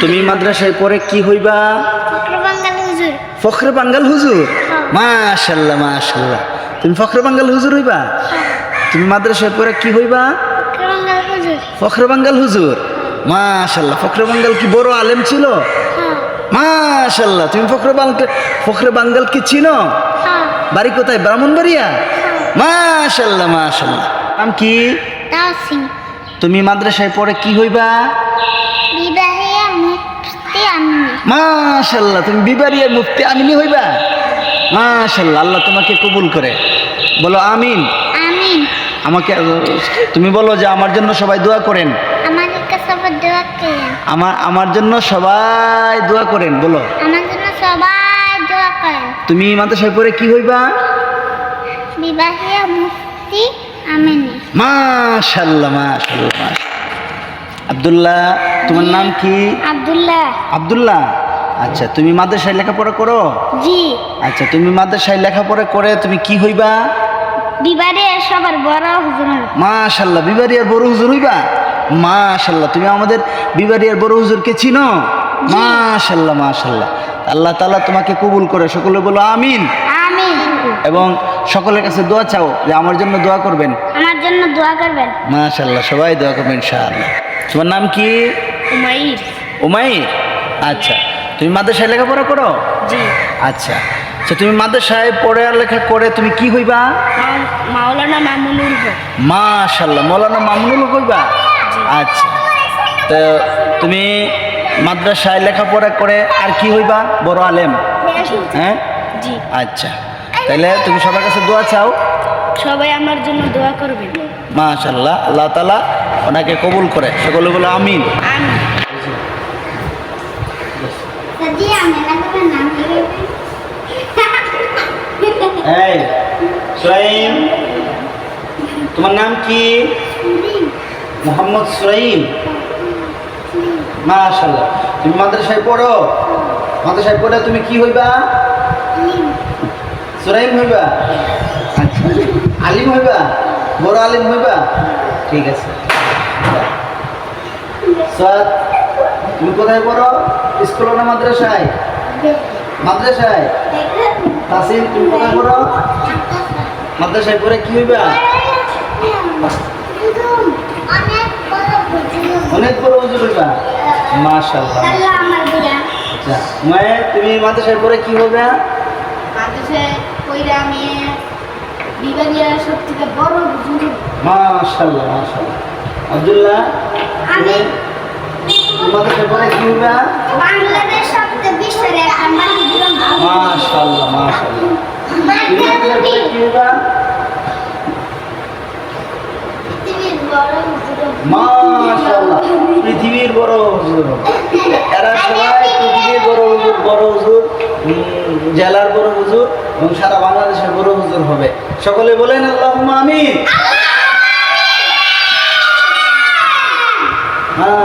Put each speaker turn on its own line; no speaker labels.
তুমি মাদ্রাসায় পড়ে কি হইবা? ফখরে বাঙ্গাল হুজুর? মাশাল্লাহ মাশাল্লাহ। তুমি ফখরে বাঙ্গাল হুজুর হইবা? তুমি মাদ্রাসায় পড়ে কি হইবা? ফখরে বাঙ্গাল হুজুর। মাশাল্লাহ ফখরে বাঙ্গাল কি বড় আলেম ছিল?
হ্যাঁ।
মাশাল্লাহ তুমি ফখরে বাঙ্গাল ফখরে বাঙ্গাল কি চিনো
হ্যাঁ।
বাড়ি কোথায়? ব্রাহ্মণবাড়িয়া? মাশাল্লাহ মাশাল্লাহ। নাম কি? তুমি মাদ্রাসায় পড়ে কি হইবা? মাশাল্লাহ তুমি বিবারিয়ার মুফতি আমিনি হইবা? মাশাল্লাহ আল্লাহ তোমাকে কবুল করে। বলো আমিন।
আমিন।
আমাকে তুমি বলো যে আমার জন্য সবাই দোয়া করেন। আমার আমার জন্য সবাই দোয়া করেন বলো।
আমার জন্য সবাই দোয়া করেন।
তুমি মাদ্রাসায় পড়ে কি হইবা?
বিবাহিয়া মুক্তি আমিনি।
মাশাল্লাহ মাশাল্লাহ। আব্দুল্লাহ তোমার নাম কি?
আব্দুল্লাহ।
আব্দুল্লাহ আচ্ছা তুমি মাদ্রাসায় লেখাপড়া করো?
জি।
আচ্ছা তুমি মাদ্রাসায় লেখাপড়া করে তুমি কি হইবা?
বিবারে সবার বড় হুজুর।
মাশাল্লাহ বিবারিয়ার বড় হুজুর হইবা? মাশাল্লাহ তুমি আমাদের বিবারিয়ার বড় হুজুরকে চিনো? মাশাল্লাহ মাশাল্লাহ। আল্লাহ তাআলা তোমাকে কবুল করে সকলে বলো আমিন।
আমিন।
এবং সকলের কাছে দোয়া চাও যে আমার জন্য দোয়া করবেন।
আমার জন্য দোয়া করবেন।
মাশাল্লাহ সবাই দোয়া করবেন ইনশাআল্লাহ। তোমার নাম কি?
উমাইর।
উমাইর আচ্ছা। তুমি মাদ্রাসায় লেখাপড়া করো?
জি।
আচ্ছা। আচ্ছা তুমি মাদ্রাসায় পড়ে লেখা করে তুমি কি হইবা?
মাওলানা মামুনুল হক।
মাশাল্লাহ মৌলানা মামুনুল কইবা আচ্ছা। তো তুমি মাদ্রাসায় লেখাপড়া করে আর কি হইবা বড় আলেম? হ্যাঁ?
জি।
আচ্ছা। তাহলে তুমি সবার কাছে দোয়া চাও?
সবাই আমার জন্য দোয়া করবে
মাশাল্লাহ আল্লাহ তালা ওনাকে কবুল করে। সকলে বলো আমিন।
আমি
এই, সুরাইম, তোমার নাম কি? মোহাম্মদ সুরাইম। মাশাল্লাহ তুমি মাদ্রাসায় পড়ো? মাদ্রাসায় পড়ে তুমি কি হইবা? সুরাইম হইবা? আচ্ছা আলিম হইবা? বড় আলিম হইবা? ঠিক আছে। তুমি কোথায় পড়ো? স্কুল না মাদ্রাসায়? মাদ্রাসায়? তাসিম তুমি পড়ো মাদ্রাসায় পড়ে কি হইবা? অনেক বড় হুজুর হইবা। মাশাআল্লাহ। আচ্ছা মায়ে তুমি মাদ্রাসায় পড়ে কি হবে?
বড়
মাশাআল্লাহ মাশাআল্লাহ। আব্দুল্লাহ তুমি তুমি মাদ্রাসায় পড়ে কি হবে
বাংলাদেশ বিশ্বের নাম্বার হুজুর
মাশাআল্লাহ মাশাআল্লাহ তুমি মাদ্রাসায় পড়ে কি হবে
পৃথিবীর বড় হুজুর
এরা সবাই পৃথিবীর বড় হুজুর বড় হুজুর জেলার বড় হুজুর এবং সারা বাংলাদেশের বড় হুজুর হবে। সকলে বলেন আল্লাহ আমিন। হ্যাঁ